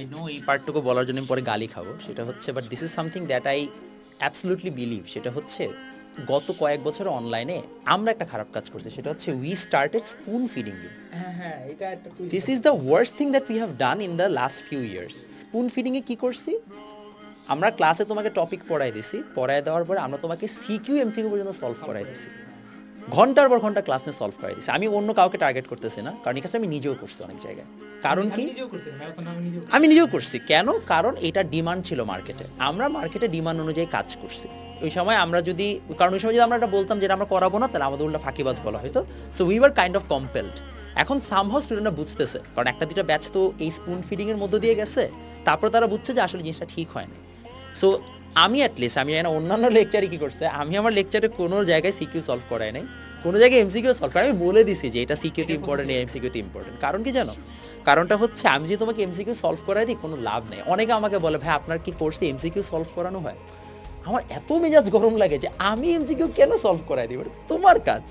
I know এই পার্টটুকু বলার জন্য পরে গালি খাব। সেটা হচ্ছে but this is something that I absolutely believe সেটা হচ্ছে গত কয়েক বছর অনলাইনে আমরা একটা খারাপ কাজ করছি। সেটা হচ্ছে we started spoon feeding you হ্যাঁ হ্যাঁ this is the worst thing that we have done in the last few years spoon ফিডিংয়ে কী করছি? আমরা ক্লাসে তোমাকে টপিক পড়াই দিছি। পড়াই দেওয়ার পরে আমরা তোমাকে সিকিউ এমসিকিউ পর্যন্ত সলভ করাই দিছি। ঘণ্টার পর ঘণ্টা ক্লাস নিয়ে সলভ করাই দিছি। আমি অন্য কাউকে টার্গেট করতেছি না কারণ কাজটা আমি নিজেও করছি অনেক জায়গায়। কারণ কি? আমি নিজেও করছি। কেন? কারণ এটা ডিমান্ড ছিল মার্কেটে আমরা মার্কেটে ডিমান্ড অনুযায়ী কাজ করছি। ওই সময় আমরা যদি কারণ ওই সময় যদি আমরা এটা বলতাম যেটা আমরা করাবো না তাহলে আমাদের উল্টা ফাঁকিবাজ বলা হয়তো so we were kind of compelled এখন সামহাও স্টুডেন্টরা বুঝতেছে কারণ একটা দুটা ব্যাচ তো এই স্পুন ফিডিং এর মধ্য দিয়ে গেছে তারপর তারা বুঝছে যে আসলে জিনিসটা ঠিক হয় না সো আমি অ্যাটলিস্ট আমি জানি অন্যান্য লেকচারে কি করছে আমি আমার লেকচারে কোনো জায়গায় সিকিউ সলভ করাই নাই। কোনো জায়গায় এমসিকিউ সলভ আমি বলে দিছি যে এটা সিকিউতে ইম্পর্টেন্ট এমসিকিউতে ইম্পর্টেন্ট কারণ কি জানো? কারণটা হচ্ছে আমি যে তোমাকে এমসিকিউ সলভ করাই দিই, কোনো লাভ নেই। অনেকে আমাকে বলে, ভাই, আপনার কি কোর্সে এমসিকিউ সলভ করানো হয়? আমার এত মেজাজ গরম লাগে যে আমি এমসিকিউ কেন সলভ করাই দিই? তোমার কাজ।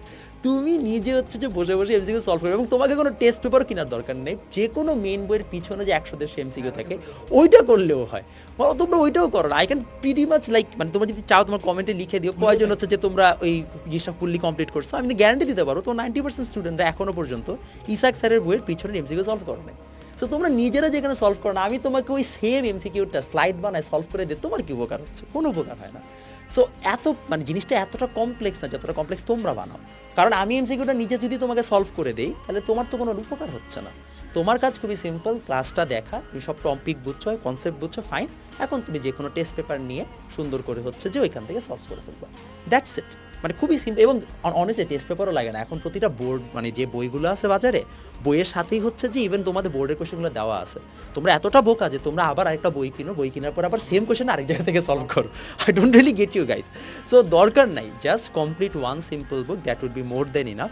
তুমি নিজে হচ্ছে যে বসে বসে এমসিকিউ সলভ করবে এবং তোমাকে কোনো টেস্ট পেপারও কেনার দরকার নেই। যে কোনো মেন বইয়ের পিছনে যে একশো দেড়শো এমসিকিউ থাকে ওইটা করলেও হয়। তোমরা ওইটাও করো I can pretty much like মানে তোমরা যদি চাও তোমার কমেন্টে লিখে দিও কয়জন হচ্ছে যে তোমরা ওই জিনিসটা ফুললি কমপ্লিট করছ আমি গ্যারান্টি দিতে পারো তোমার নাইনটি পার্সেন্ট স্টুডেন্টরা এখনও পর্যন্ত ইসাক স্যারের বইয়ের পিছনে এমসিকিউ সলভ করো না সো তোমরা নিজেরা যেখানে সলভ করো না আমি তোমাকে ওই সেম এমসিকিউটা স্লাইড বানায় সলভ করে দিই তোমার কি উপকার হচ্ছে? কোনো উপকার হয় না। সো এত মানে জিনিসটা এতটা কমপ্লেক্স না যতটা কমপ্লেক্স তোমরা বানাও। কারণ আমি এমসিকিউটা নিজে যদি তোমাকে সলভ করে দেই, তাহলে তোমার তো কোনো উপকার হচ্ছে না। তোমার কাজ খুবই সিম্পল ক্লাসটা দেখা, তুমি সব টপিক বুঝছ কনসেপ্ট বুঝছ ফাইন এখন তুমি যে কোনো টেস্ট পেপার নিয়ে সুন্দর করে হচ্ছে যে ওইখান থেকে সলভ করে ফেলবা। দ্যাটস ইট মানে খুবই সিম্পল এবং অনেস্টলি টেস্ট পেপারও লাগে না। এখন প্রতিটা বোর্ড মানে যে বইগুলো আছে বাজারে, বইয়ের সাথেই হচ্ছে যে ইভেন তোমাদের বোর্ডের কোশ্চেনগুলো দেওয়া আছে। তোমরা এতটা বোকা যে তোমরা আবার আরেকটা বই কিনো, বই কেনার পর আবার সেম কোশ্চেন আরেক জায়গা থেকে সলভ করো। I don't really get you guys so দরকার নাই। Just complete one simple book that would be more than enough.